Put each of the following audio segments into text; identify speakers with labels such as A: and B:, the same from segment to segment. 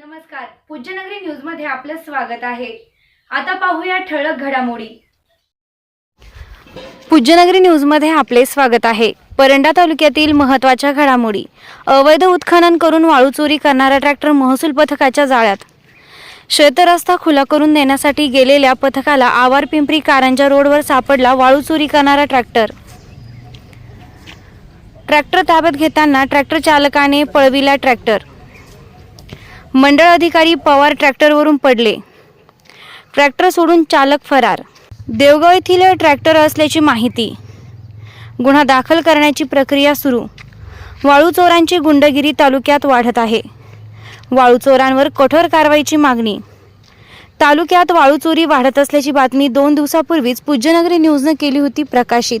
A: नमस्कार. पूज्यनगरी न्यूजमध्ये आपलं स्वागत आहे. आता पाहूया ठळक घडामोडी. पूज्यनगरी न्यूजमध्ये आपले स्वागत आहे. परंडा तालुक्यातील महत्त्वाच्या घडामोडी. अवैध उत्खनन करून वाळू चोरी करणारा ट्रॅक्टर महसूल पथकाच्या जाळ्यात. शेतरस्ता खुला करून देण्यासाठी गेलेल्या पथकाला आवार पिंपरी कारंजा रोडवर सापडला वाळू चोरी करणारा ट्रॅक्टर. ट्रॅक्टर ताब्यात घेताना ट्रॅक्टर चालकाने पळविला ट्रॅक्टर. मंडळ अधिकारी पवार ट्रॅक्टरवरून पडले. ट्रॅक्टर सोडून चालक फरार. देवगाव येथील ट्रॅक्टर असल्याची माहिती. गुन्हा दाखल करण्याची प्रक्रिया सुरू. वाळू चोरांची गुंडगिरी तालुक्यात वाढत आहे. वाळू चोरांवर कठोर कारवाईची मागणी. तालुक्यात वाळू चोरी वाढत असल्याची बातमी दोन दिवसापूर्वीच पूज्यनगरी न्यूजनं केली होती प्रकाशित.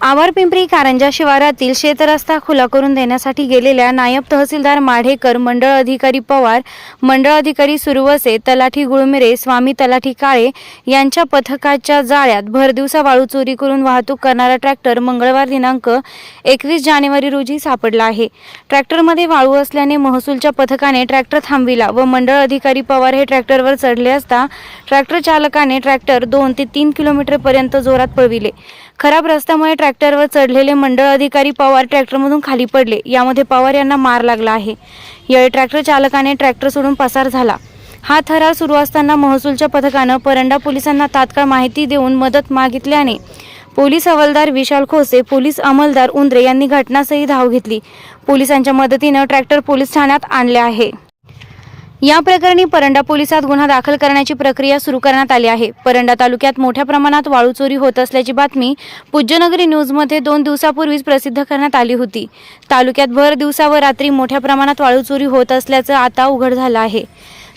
A: आवार पिंपरी कारंजा शिवारातील शेतरस्ता खुला करून देण्यासाठी गेलेल्या नायब तहसीलदार माढेकर मंडळ अधिकारी पवार मंडळ अधिकारी सुरवसे तलाठी गुळमिरे स्वामी तलाठी काळे यांच्या पथकाच्या जाळ्यात भरदिवसा वाळू चोरी करून वाहतूक करणारा ट्रॅक्टर मंगळवार दिनांक एकवीस जानेवारी रोजी सापडला आहे. ट्रॅक्टरमध्ये वाळू असल्याने महसूलच्या पथकाने ट्रॅक्टर थांबविला व मंडळ अधिकारी पवार हे ट्रॅक्टरवर चढले असता ट्रॅक्टर चालकाने ट्रॅक्टर दोन ते तीन किलोमीटरपर्यंत जोरात पळविले. खराब रस्त्यामुळे ट्रॅक्टरवर चढलेले मंडळ अधिकारी पवार ट्रॅक्टरमधून खाली पडले. यामध्ये पवार यांना मार लागला आहे. यावेळी ट्रॅक्टर चालकाने ट्रॅक्टर सोडून पसार झाला. हा थरार सुरू असताना महसूलच्या पथकानं परंडा पोलिसांना तात्काळ माहिती देऊन मदत मागितल्याने पोलीस हवालदार विशाल खोसे पोलीस अंमलदार उंद्रे यांनी घटनास्थळी धाव घेतली. पोलिसांच्या मदतीनं ट्रॅक्टर पोलीस ठाण्यात आणले आहे. या प्रकरणी परंडा पोलिसात गुन्हा दाखल करण्याची प्रक्रिया सुरू करण्यात आली आहे. परंडा तालुक्यात मोठ्या प्रमाणात वाळू चोरी होत असल्याची बातमी पूज्यनगरी न्यूजमध्ये दोन दिवसापूर्वीच प्रसिद्ध करण्यात आली होती. तालुक्यात भर दिवसा व रात्री मोठ्या प्रमाणात वाळू चोरी होत असल्याचं आता उघड झालं आहे.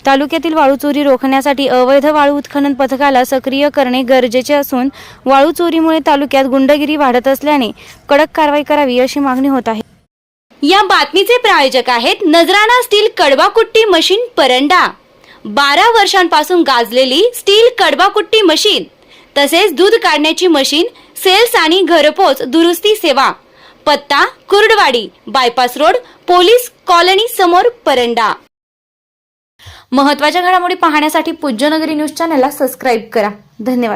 A: तालुक्यातील वाळू चोरी रोखण्यासाठी अवैध वाळू उत्खनन पथकाला सक्रिय करणे गरजेचे असून वाळू चोरीमुळे तालुक्यात गुंडगिरी वाढत असल्याने कडक कारवाई करावी अशी मागणी होत आहे.
B: या बातमीचे प्रायोजक आहेत नजराणा स्टील कडवाकुट्टी मशीन परंडा. बारा वर्षांपासून गाजलेली स्टील कडवाकुट्टी मशीन तसेच दूध काढण्याची मशीन सेल्स आणि घरपोच दुरुस्ती सेवा. पत्ता Kurduwadi bypass road police colony समोर परंडा.
A: महत्त्वाच्या घडामोडी पाहण्यासाठी पूज्यनगरी न्यूज चॅनलला सबस्क्राईब करा. धन्यवाद.